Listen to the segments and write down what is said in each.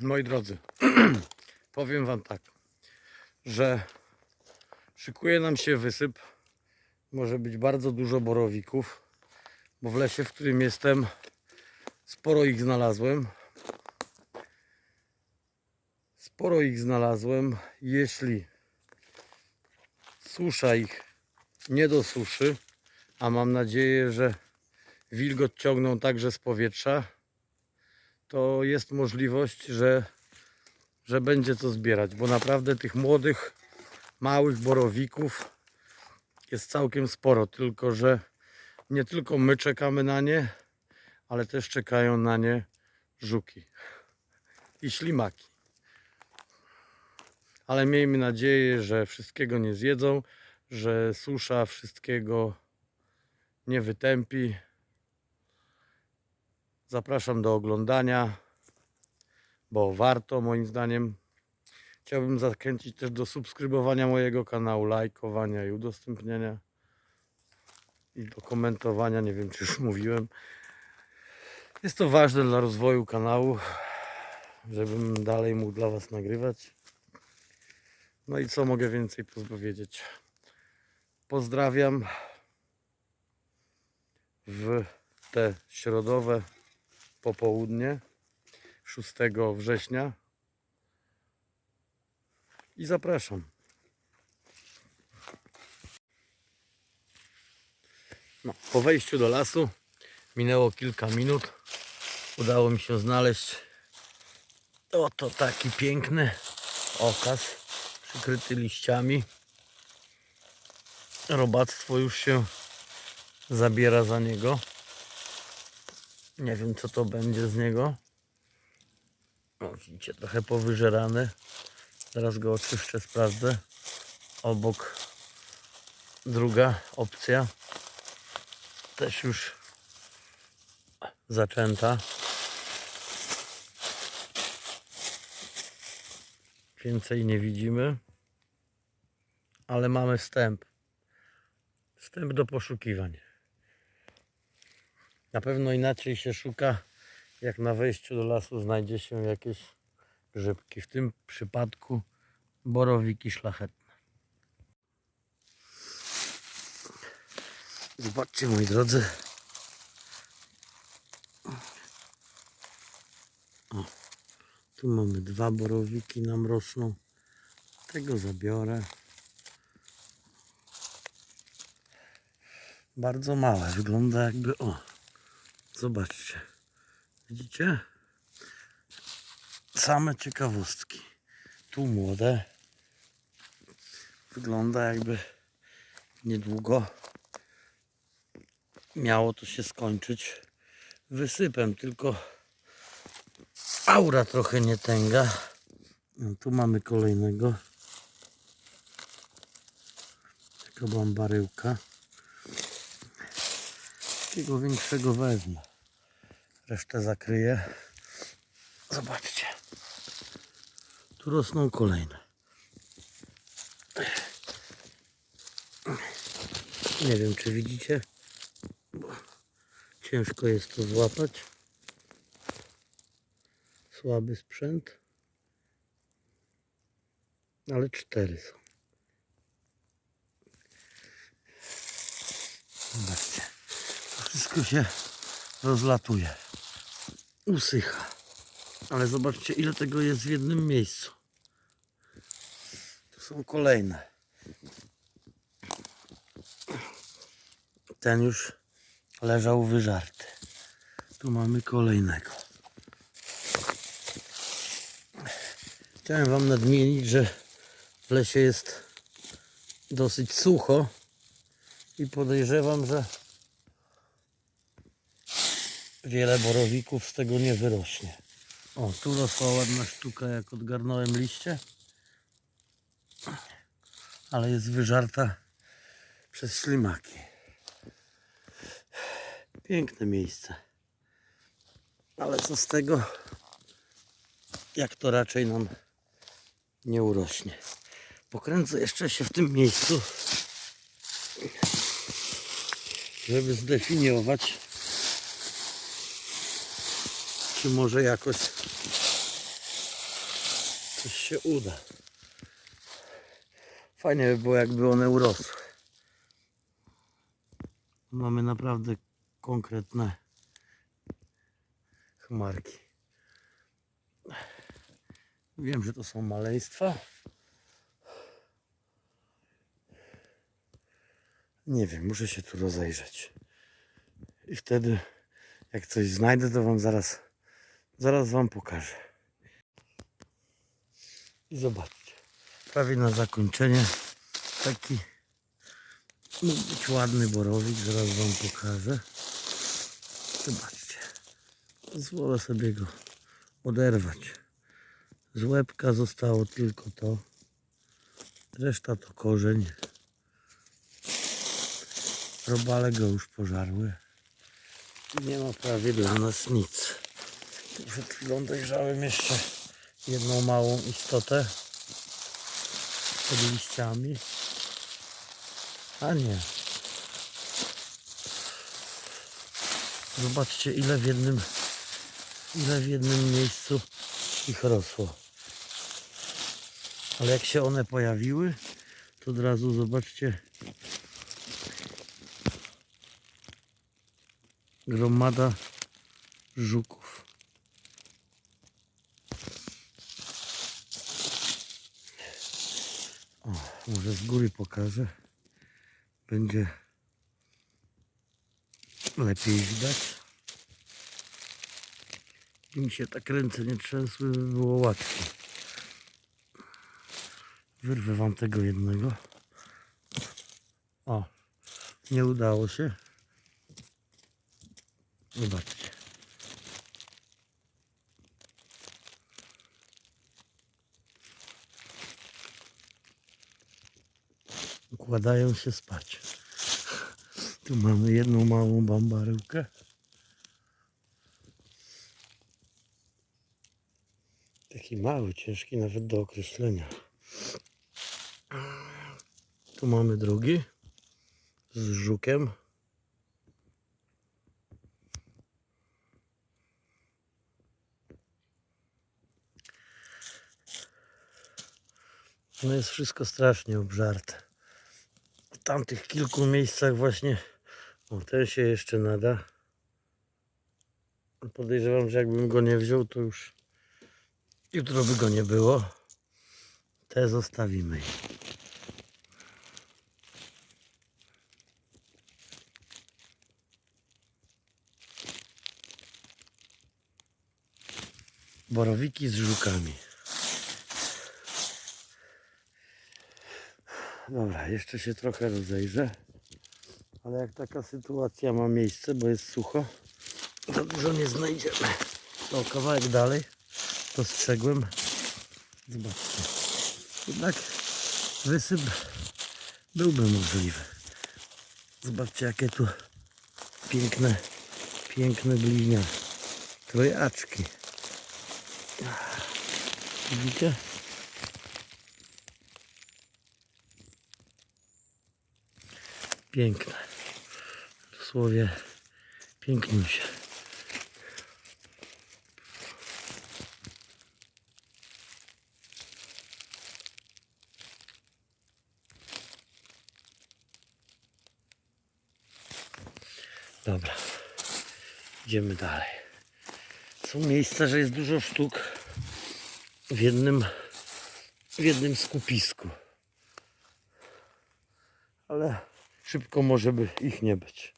Moi drodzy, powiem Wam tak, że szykuje nam się wysyp. Może być bardzo dużo borowików, bo w lesie, w którym jestem, sporo ich znalazłem. Sporo ich znalazłem. Jeśli susza ich nie dosuszy, a mam nadzieję, że wilgoć ciągną także z powietrza, to jest możliwość, że, że będzie co zbierać, bo naprawdę tych młodych, małych borowików jest całkiem sporo, tylko że nie tylko my czekamy na nie, ale też czekają na nie żuki i ślimaki. Ale miejmy nadzieję, że wszystkiego nie zjedzą, że susza wszystkiego nie wytępi. Zapraszam do oglądania, bo warto moim zdaniem. Chciałbym zachęcić też do subskrybowania mojego kanału, lajkowania i udostępniania i do komentowania, nie wiem czy już mówiłem. Jest to ważne dla rozwoju kanału, żebym dalej mógł dla Was nagrywać. No i co mogę więcej powiedzieć? Pozdrawiam w te środowe popołudnie 6 września i zapraszam. No, po wejściu do lasu minęło kilka minut. Udało mi się znaleźć oto taki piękny okaz przykryty liściami. Robactwo już się zabiera za niego. Nie wiem co to będzie z niego. O, widzicie, trochę powyżerany. Zaraz go oczyszczę, sprawdzę. Obok druga opcja. Też już zaczęta. Więcej nie widzimy. Ale mamy wstęp. Wstęp do poszukiwań. Na pewno inaczej się szuka, jak na wejściu do lasu znajdzie się jakieś grzybki. W tym przypadku borowiki szlachetne. Zobaczcie moi drodzy. O, tu mamy dwa borowiki nam rosną. Tego zabiorę. Bardzo małe. Wygląda jakby o. Zobaczcie. Widzicie? Same ciekawostki. Tu młode. Wygląda jakby niedługo miało to się skończyć wysypem, tylko aura trochę nie tęga. No, tu mamy kolejnego. Taka była baryłka. Takiego większego wezmę. Resztę zakryję. Zobaczcie. Tu rosną kolejne. Nie wiem, czy widzicie. Bo ciężko jest to złapać. Słaby sprzęt. Ale cztery są. Zobaczcie. To wszystko się rozlatuje. Usycha. Ale zobaczcie ile tego jest w jednym miejscu. Tu są kolejne. Ten już leżał wyżarty. Tu mamy kolejnego. Chciałem Wam nadmienić, że w lesie jest dosyć sucho i podejrzewam, że wiele borowików z tego nie wyrośnie. O, tu rosła ładna sztuka, jak odgarnąłem liście, ale jest wyżarta przez ślimaki. Piękne miejsce. Ale co z tego, jak to raczej nam nie urośnie. Pokręcę jeszcze się w tym miejscu, żeby zdefiniować, czy może jakoś coś się uda. Fajnie by było, jakby one urosły. Mamy naprawdę konkretne chmarki. Wiem, że to są maleństwa. Nie wiem, muszę się tu rozejrzeć. I wtedy, jak coś znajdę, to wam zaraz, zaraz wam pokażę. I zobaczcie. Prawie na zakończenie taki mógł być ładny borowik, zaraz wam pokażę. Zobaczcie. Pozwolę sobie go oderwać. Z łebka zostało tylko to. Reszta to korzeń. Robale go już pożarły. Nie ma prawie dla nas nic. Przed chwilą dojrzałem jeszcze jedną małą istotę pod liściami. A nie. Zobaczcie ile w jednym ile w jednym miejscu ich rosło. Ale jak się one pojawiły, to od razu zobaczcie gromada żuków. O, może z góry pokażę. Będzie lepiej widać. I mi się tak ręce nie trzęsły, by było łatwiej. Wyrwę wam tego jednego. O, nie udało się. Zobaczcie. Układają się spać. Tu mamy jedną małą bambaryłkę. Taki mały, ciężki nawet do określenia. Tu mamy drugi z żukiem. No jest wszystko strasznie obżarte. Tamtych kilku miejscach właśnie, o ten się jeszcze nada. Podejrzewam, że jakbym go nie wziął, to już jutro by go nie było. Te zostawimy. Borowiki z żukami. Dobra, jeszcze się trochę rozejrzę. Ale jak taka sytuacja ma miejsce, bo jest sucho, to dużo nie znajdziemy. To kawałek dalej dostrzegłem. Zobaczcie. Jednak wysyp byłby możliwy. Zobaczcie jakie tu piękne, piękne bliźnia. Trojaczki. Widzicie? Piękne. Dosłownie piękniusie. Dobra. Idziemy dalej. Są miejsca, że jest dużo sztuk w jednym, w jednym skupisku. Ale szybko może by ich nie być.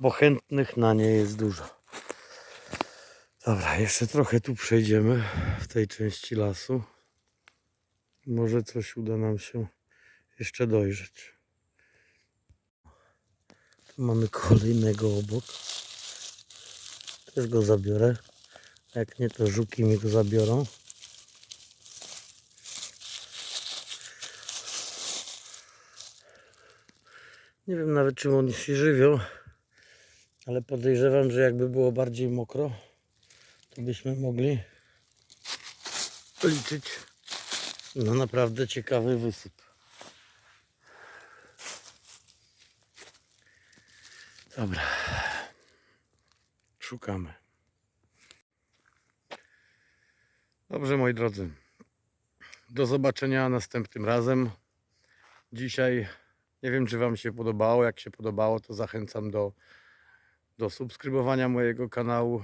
Bo chętnych na nie jest dużo. Dobra, jeszcze trochę tu przejdziemy w tej części lasu. Może coś uda nam się jeszcze dojrzeć. Tu mamy kolejnego obok. Też go zabiorę. Jak nie, to żuki mi go zabiorą. Nie wiem nawet czym oni się żywią, ale podejrzewam, że jakby było bardziej mokro, to byśmy mogli liczyć na naprawdę ciekawy wysyp. Dobra. Szukamy. Dobrze, moi drodzy. Do zobaczenia następnym razem. Dzisiaj nie wiem, czy Wam się podobało. Jak się podobało, to zachęcam do, do subskrybowania mojego kanału.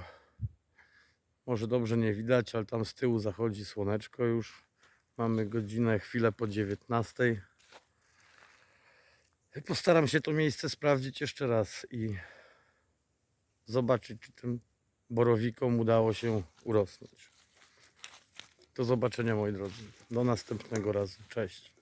Może dobrze nie widać, ale tam z tyłu zachodzi słoneczko już. Mamy godzinę, chwilę po 19. Postaram się to miejsce sprawdzić jeszcze raz i zobaczyć, czy tym borowikom udało się urosnąć. Do zobaczenia moi drodzy. Do następnego razu. Cześć.